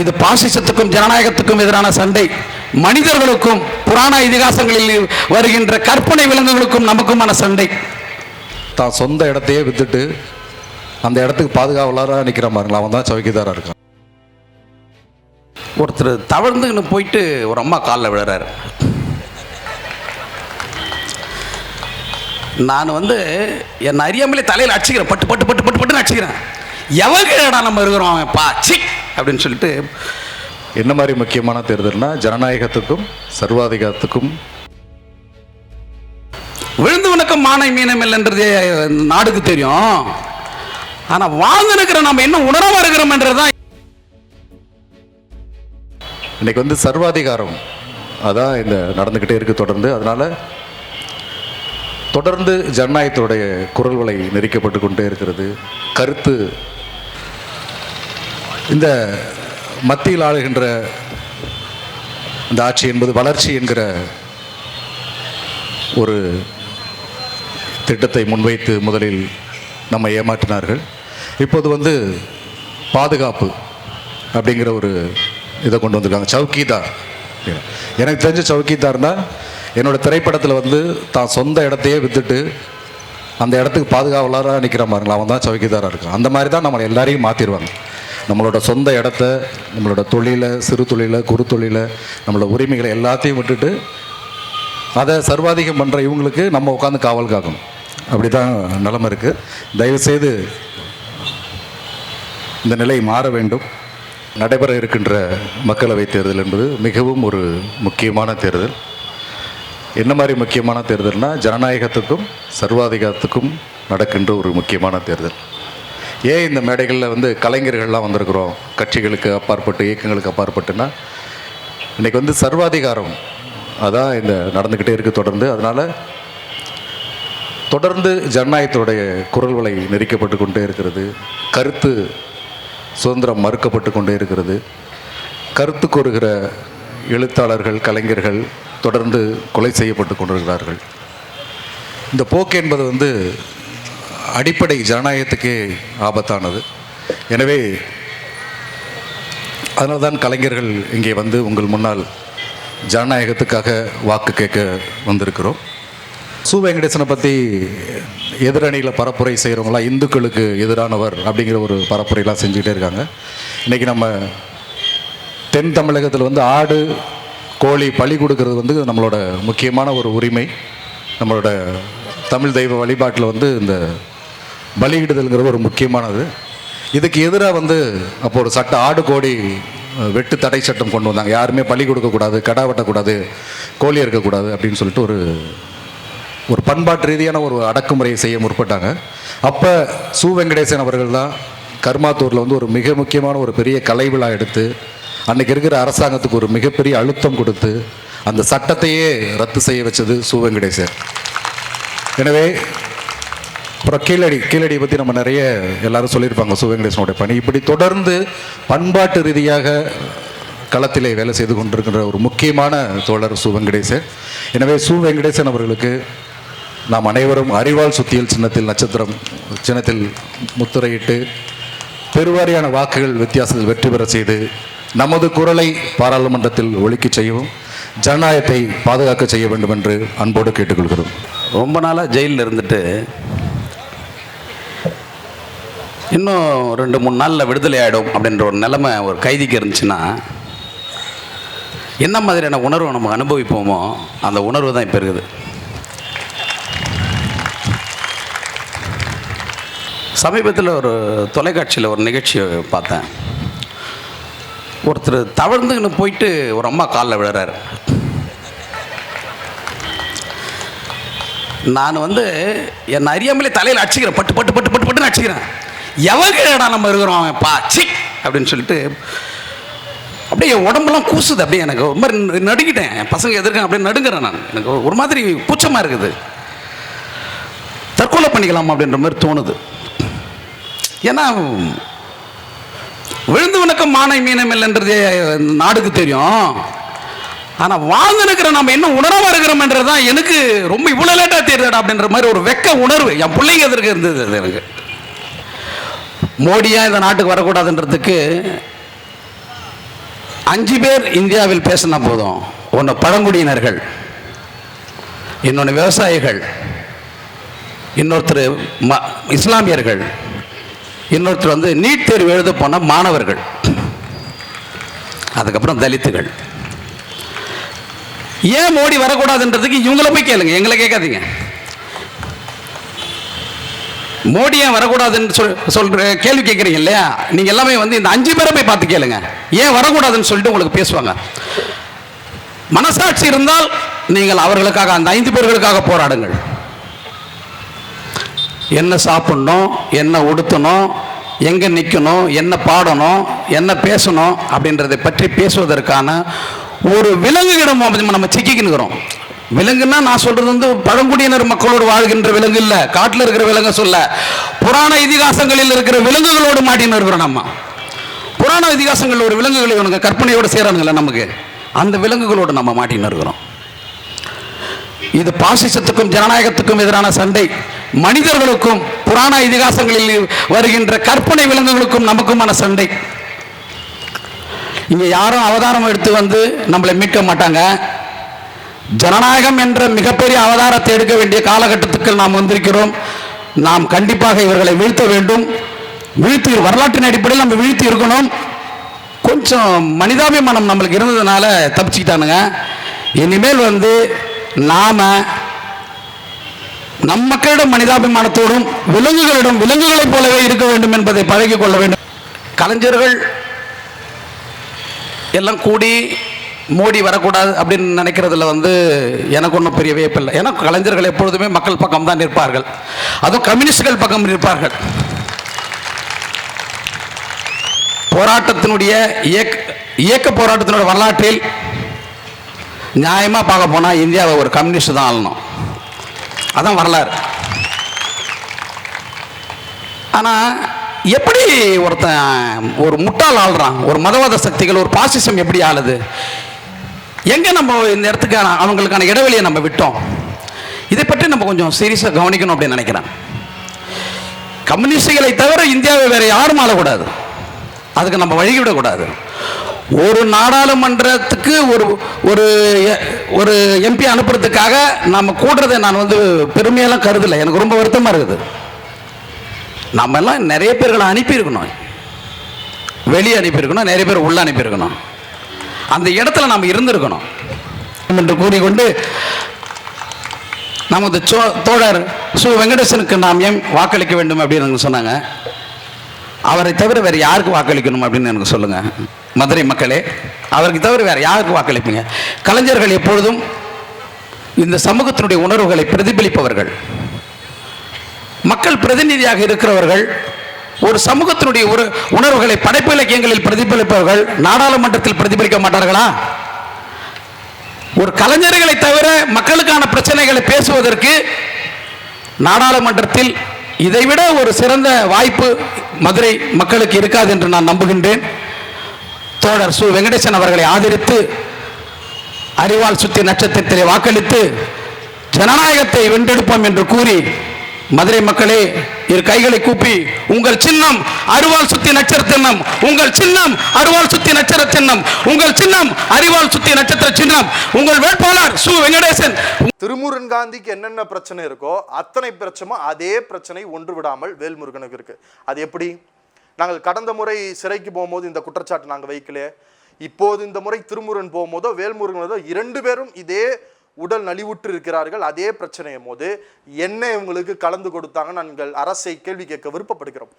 இது பாசிசத்துக்கும் ஜனநாயகத்துக்கும் எதிரான சண்டை. மனிதர்களுக்கும் புராண இதிகாசங்களில் வருகின்ற கற்பனை விலங்குகளுக்கும் நமக்குமான சண்டை. தான் சொந்த இடத்தையே வித்துட்டு அந்த இடத்துக்கு பாதுகாவலராக நிற்கிற பாருங்களா அவன் தான் சௌக்கியதாராக இருக்கான். ஒருத்தர் தவழ்ந்துன்னு போயிட்டு ஒரு அம்மா காலில் விழுறாரு. நான் வந்து என் அறியாமலே தலையில் அடிச்சுக்கிறேன். பட்டு பட்டு பட்டு பட்டு பட்டுன்னு அடிச்சுக்கிறேன். எவன் கீழடா நம்ம இருக்கிறோம்? அவன் பா சி. அப்படின்னு சொல்லிட்டு என்ன மாதிரி முக்கியமான தேர்தல்னா ஜனநாயகத்துக்கும் சர்வாதிகாரத்துக்கும்? விழுந்து வணக்கம் மானை மீனம் இல்லைன்றது நாடுக்கு தெரியும். ஆனால் வாழ்ந்து இருக்கிற நம்ம என்ன உணரவா இருக்கிறோம்ன்றது தான் இன்னைக்கு வந்து சர்வாதிகாரம். அதான் இந்த நடந்துக்கிட்டே இருக்கு தொடர்ந்து. அதனால தொடர்ந்து ஜனநாயகத்துடைய குரல் வலை நெரிக்கப்பட்டு கொண்டே இருக்கிறது. கருத்து இந்த மத்தியில் ஆளுகின்ற இந்த ஆட்சி என்பது வளர்ச்சி என்கிற ஒரு திட்டத்தை முன்வைத்து முதலில் நம்ம ஏமாற்றினார்கள். இப்போது வந்து பாதுகாப்பு அப்படிங்கிற ஒரு இதை கொண்டு வந்திருக்காங்க. சவுக்கிதார். எனக்கு தெரிஞ்ச சவுக்கிதார்னா என்னோட திரைப்படத்தில் வந்து தான் சொந்த இடத்தையே வித்துட்டு அந்த இடத்துக்கு பாதுகாவலராக நிற்கிற மாதிரிங்களா அவன் தான் சவுக்கிதாராக இருக்கான். அந்த மாதிரி தான் நம்மளை எல்லாரையும் மாற்றிடுவாங்க நம்மளோட சொந்த இடத்த நம்மளோட தொழிலை சிறு தொழிலை குறு தொழிலை நம்மளோட உரிமைகளை எல்லாத்தையும் விட்டுட்டு அதை சர்வாதிகம் பண்ணுற இவங்களுக்கு நம்ம உட்காந்து காவல் காக்கணும். அப்படி தான் நிலமை இருக்குது தயவுசெய்து இந்த நிலை மாற வேண்டும். நடைபெற இருக்கின்ற மக்களவைத் தேர்தல் என்பது மிகவும் ஒரு முக்கியமான தேர்தல். என்ன மாதிரி முக்கியமான தேர்தல்னால் ஜனநாயகத்துக்கும் சர்வாதிகாரத்துக்கும் நடக்கின்ற ஒரு முக்கியமான தேர்தல். ஏன் இந்த மேடைகளில் வந்து கலைஞர்கள்லாம் வந்திருக்கிறோம்? கட்சிகளுக்கு அப்பாற்பட்டு இயக்கங்களுக்கு அப்பாற்பட்டுன்னா இன்னைக்கு வந்து சர்வாதிகாரம் அதான் இந்த நடந்துக்கிட்டே இருக்குது தொடர்ந்து. அதனால் தொடர்ந்து ஜனநாயகத்தோடைய குரல் வலை நெறிக்கப்பட்டு கொண்டே இருக்கிறது. கருத்து சுதந்திரம் மறுக்கப்பட்டு கொண்டே இருக்கிறது. கருத்து கூறுகிற எழுத்தாளர்கள் கலைஞர்கள் தொடர்ந்து கொலை செய்யப்பட்டு கொண்டிருக்கிறார்கள். இந்த போக்கு என்பது வந்து அடிப்படை ஜனநாயகத்துக்கே ஆபத்தானது. எனவே அதனால தான் கலைஞர்கள் இங்கே வந்து உங்கள் முன்னால் ஜனநாயகத்துக்காக வாக்கு கேட்க வந்திருக்கிறோம். சு. வெங்கடேசனை பற்றி எதிரணியில் பரப்புரை செய்கிறவங்களாம் இந்துக்களுக்கு எதிரானவர் அப்படிங்கிற ஒரு பரப்புரைலாம் செஞ்சுக்கிட்டே இருக்காங்க. இன்றைக்கி நம்ம தென் தமிழகத்தில் வந்து ஆடு கோழி பலி கொடுக்கறது வந்து நம்மளோட முக்கியமான ஒரு உரிமை. நம்மளோட தமிழ் தெய்வ வழிபாட்டில் வந்து இந்த பலியிடுதல்ங்கிறது ஒரு முக்கியமானது. இதுக்கு எதிராக வந்து அப்போ ஒரு சட்ட ஆடு கோடி வெட்டு தடை சட்டம் கொண்டு வந்தாங்க. யாருமே பலி கொடுக்கக்கூடாது கடா வெட்டக்கூடாது கோழி இருக்கக்கூடாது அப்படின்னு சொல்லிட்டு ஒரு ஒரு பண்பாட்டு ரீதியான ஒரு அடக்குமுறையை செய்ய முற்பட்டாங்க. அப்போ சு. வெங்கடேசன் அவர்கள் தான் கர்மாத்தூரில் வந்து ஒரு மிக முக்கியமான ஒரு பெரிய கலை விழா எடுத்து அன்றைக்கி இருக்கிற அரசாங்கத்துக்கு ஒரு மிகப்பெரிய அழுத்தம் கொடுத்து அந்த சட்டத்தையே ரத்து செய்ய வச்சது சு. வெங்கடேசன். எனவே அப்புறம் கீழடி கீழடியை பற்றி நம்ம நிறைய எல்லாரும் சொல்லியிருப்பாங்க சு பணி. இப்படி தொடர்ந்து பண்பாட்டு ரீதியாக களத்திலே வேலை செய்து கொண்டிருக்கின்ற ஒரு முக்கியமான தோழர் சு வெங்கடேசன் எனவே சு வெங்கடேசன் அவர்களுக்கு நாம் அனைவரும் அறிவால் சுத்தியல் சின்னத்தில் நட்சத்திரம் சின்னத்தில் முத்துரையிட்டு பெருவாரியான வாக்குகள் வித்தியாசத்தில் வெற்றி பெற செய்து நமது குரலை பாராளுமன்றத்தில் ஒழிக்கச் செய்யவும் ஜனநாயகத்தை பாதுகாக்க செய்ய வேண்டும் என்று அன்போடு கேட்டுக்கொள்கிறோம். ரொம்ப நாளாக ஜெயிலில் இருந்துட்டு இன்னும் ரெண்டு மூணு நாளில் விடுதலை ஆகிடும் அப்படின்ற ஒரு நிலைமை ஒரு கைதிக்கு இருந்துச்சுன்னா என்ன மாதிரியான உணர்வை நம்ம அனுபவிப்போமோ அந்த உணர்வு தான் இப்போ இருக்குது. சமீபத்தில் ஒரு தொலைக்காட்சியில் ஒரு நிகழ்ச்சியை பார்த்தேன். ஒருத்தர் தவழ்ந்துன்னு போயிட்டு ஒரு அம்மா காலில் விழுறாரு. நான் வந்து என்னை அறியாமலே தலையில் அடிச்சுக்கிறேன். பட்டு பட்டு பட்டு பட்டு பட்டுன்னு அடிச்சுக்கிறேன். எவன் நம்ம இருக்கிறோம் அவன்? பா சி அப்படின்னு சொல்லிட்டு அப்படியே என் உடம்பெல்லாம் கூசுது. அப்படியே எனக்கு ஒரு மாதிரி நடுங்கிட்டேன். என் பசங்க எதிர்க்க அப்படியே நடுங்குறேன் நான். எனக்கு ஒரு மாதிரி கூச்சமாக இருக்குது. தற்கொலை பண்ணிக்கலாமா அப்படின்ற மாதிரி தோணுது. ஏன்னா விழுந்து வணக்கம் மானை மீனம் இல்லைன்றது நாடுக்கு தெரியும். ஆனால் வாழ்ந்து நிற்கிற நம்ம என்ன உணர்வாக இருக்கிறோம்ன்றது தான் எனக்கு ரொம்ப இவ்வளோ லேட்டாக தெரியுதுடா அப்படின்ற மாதிரி ஒரு வெக்க உணர்வு என் பிள்ளைங்க எதிர்க்க இருந்தது எனக்கு. மோடியா இந்த நாட்டுக்கு வரக்கூடாதுன்றதுக்கு அஞ்சு பேர் இந்தியாவில் பேசினா போதும். ஒன்று பழங்குடியினர்கள் இன்னொன்று விவசாயிகள் இன்னொருத்தர் ம இஸ்லாமியர்கள் இன்னொருத்தர் வந்து நீட் தேர்வு எழுத போன மாணவர்கள் அதுக்கப்புறம் தலித்துகள். ஏன் மோடி வரக்கூடாதுன்றதுக்கு இவங்கள போய் கேளுங்க எங்களை கேட்காதீங்க. மோடி ஏன் வரக்கூடாதுன்னு சொல் சொல்ற கேள்வி கேட்குறீங்க இல்லையா? நீங்கள் எல்லாமே வந்து இந்த அஞ்சு பேரை போய் பார்த்து கேளுங்க. ஏன் வரக்கூடாதுன்னு சொல்லிட்டு உங்களுக்கு பேசுவாங்க. மனசாட்சி இருந்தால் நீங்கள் அவர்களுக்காக அந்த ஐந்து பேர்களுக்காக போராடுங்கள். என்ன சாப்பிடணும் என்ன உடுத்தணும் எங்கே நிற்கணும் என்ன பாடணும் என்ன பேசணும் அப்படின்றதை பற்றி பேசுவதற்கான ஒரு விலங்குகிடம் நம்ம சிக்கிக்கினுக்கிறோம் விலங்குன்னா நான் சொல்றது வந்து பழங்குடியினர் மக்களோடு வாழ்கின்ற விலங்கு இல்லை. காட்டில் இருக்கிற விலங்கு சொல்ல. புராண இதிகாசங்களில் இருக்கிற விலங்குகளோடு மாட்டின்னு இருக்கிறோம் நம்ம புராண இதிகாசங்களில் ஒரு விலங்குகளை இவனுங்க கற்பனையோடு சேரானுங்களே நமக்கு. அந்த விலங்குகளோடு நம்ம மாட்டின்னு இருக்கிறோம் இது பாசிசத்துக்கும் ஜனநாயகத்துக்கும் எதிரான சண்டை. மனிதர்களுக்கும் புராண இதிகாசங்களில் வருகின்ற கற்பனை விலங்குகளுக்கும் நமக்குமான சண்டை. இங்க யாரும் அவதாரம் எடுத்து வந்து நம்மளை மீட்க மாட்டாங்க. ஜனநாயகம் என்ற மிகப்பெரிய அவதாரத்தை எடுக்க வேண்டிய காலகட்டத்துக்கு நாம் வந்திருக்கிறோம். நாம் கண்டிப்பாக இவர்களை வீழ்த்த வேண்டும். வீழ்த்தி வரலாற்றின் அடிப்படையில் நம்ம வீழ்த்தி இருக்கணும். கொஞ்சம் மனிதாபிமானம் நம்மளுக்கு இருந்ததுனால தப்பிச்சுக்கிட்டானுங்க. இனிமேல் வந்து நாம நம் மக்களிடம் மனிதாபிமானத்தோடும் விலங்குகளிடம் விலங்குகளைப் போலவே இருக்க வேண்டும் என்பதை பழகிக் கொள்ள வேண்டும். கலைஞர்கள் எல்லாம் கூடி மோடி வரக்கூடாது அப்படின்னு நினைக்கிறதுல வந்து எனக்கு ஒன்றும் பெரிய வியப்பில்லை ஏன்னா கலைஞர்கள் எப்பொழுதுமே மக்கள் பக்கம் தான் நிற்பார்கள். அதுவும் கம்யூனிஸ்டுகள் பக்கம் நிற்பார்கள். போராட்டத்தினுடைய இயக்க இயக்க போராட்டத்தினுடைய வரலாற்றில் நியாயமாக பார்க்க போனால் இந்தியாவை ஒரு கம்யூனிஸ்ட் தான் ஆளணும். அதான் வரலாறு. ஆனால் எப்படி ஒருத்தன் ஒரு முட்டாள் ஆள்றான்? ஒரு மதவாத சக்திகள் ஒரு பாசிசம் எப்படி ஆளுது? எங்கே நம்ம இந்த இடத்துக்கான அவங்களுக்கான இடைவெளியை நம்ம விட்டோம்? இதை பற்றி நம்ம கொஞ்சம் சீரியஸாக கவனிக்கணும் அப்படின்னு நினைக்கிறேன். கம்யூனிஸ்டுகளை தவிர இந்தியாவை வேற யாரும் ஆளக்கூடாது. அதுக்கு நம்ம வழிவிடக்கூடாது ஒரு நாடாளுமன்றத்துக்கு ஒரு ஒரு எ- ஒரு எம்பி அனுப்புறதுக்காக நம்ம கூடுறதை நான் வந்து பெருமையெல்லாம் கருதலை. எனக்கு ரொம்ப வருத்தமாக இருக்குது. நம்ம எல்லாம் நிறைய பேர்களை அனுப்பியிருக்கணும். வெளியே அனுப்பியிருக்கணும் நிறைய பேர் உள்ளே அனுப்பியிருக்கணும். அந்த இடத்துல நாம் இருந்திருக்கணும். என்று கூறிக்கொண்டு நமது சோ தோழர் சு. வெங்கடேசனுக்கு நாம் ஏன் வாக்களிக்க வேண்டும் அப்படின்னு எனக்கு சொன்னாங்க. அவரை தவிர வேறு யாருக்கு வாக்களிக்கணும் அப்படின்னு எனக்கு சொல்லுங்கள் மதுரை மக்களே அவருக்கு தவிர வேறு யாருக்கு வாக்களிப்பீங்க? கலைஞர்கள் எப்பொழுதும் இந்த சமூகத்தினுடைய உணர்வுகளை பிரதிபலிப்பவர்கள். மக்கள் பிரதிநிதியாக இருக்கிறவர்கள் ஒரு சமூகத்தினுடைய ஒரு உணர்வுகளை படைப்பு இலக்கியங்களில் பிரதிபலிப்பவர்கள் நாடாளுமன்றத்தில் பிரதிபலிக்க மாட்டார்களா? ஒரு கலைஞர்களை தவிர மக்களுக்கான பிரச்சனைகளை பேசுவதற்கு நாடாளுமன்றத்தில் இதைவிட ஒரு சிறந்த வாய்ப்பு மதுரை மக்களுக்கு இருக்காது என்று நான் நம்புகின்றேன். தோழர் சு. வெங்கடேசன் அவர்களை ஆதரித்து அறிவால் சுத்தி நட்சத்திரத்திலே வாக்களித்து ஜனநாயகத்தை வென்றெடுப்போம் என்று கூறி மதுரை மக்களே இரு கைகளை கூப்பி உங்கள் சின்னம் அருவாள் சுத்தி நட்சத்திர சின்னம் உங்கள் சின்னம் அருவாள் சுத்தி நட்சத்திர சின்னம் உங்கள் சின்னம் அறிவால் சுத்தி நட்சத்திர சின்னம் உங்கள் வேட்பாளர் சு. வெங்கடேசன். திருமுருகன் காந்திக்கு என்னென்ன பிரச்சனை இருக்கோ அத்தனை பிரச்சனை அதே பிரச்சனை ஒன்று விடாமல் வேல்முருகனுக்கு இருக்கு. அது எப்படி? நாங்கள் கடந்த முறை சிறைக்கு போகும்போது இந்த குற்றச்சாட்டு நாங்கள் வைக்கல இப்போது இந்த முறை திருமுருகன் போகும்போதோ வேல்முருகனோதோ இரண்டு பேரும் இதே உடல் நலிவுற்று இருக்கிறார்கள். அதே பிரச்சனையும் போது என்ன இவங்களுக்கு கலந்து கொடுத்தாங்க நாங்கள் அரசை கேள்வி கேட்க விருப்பப்படுகிறோம்.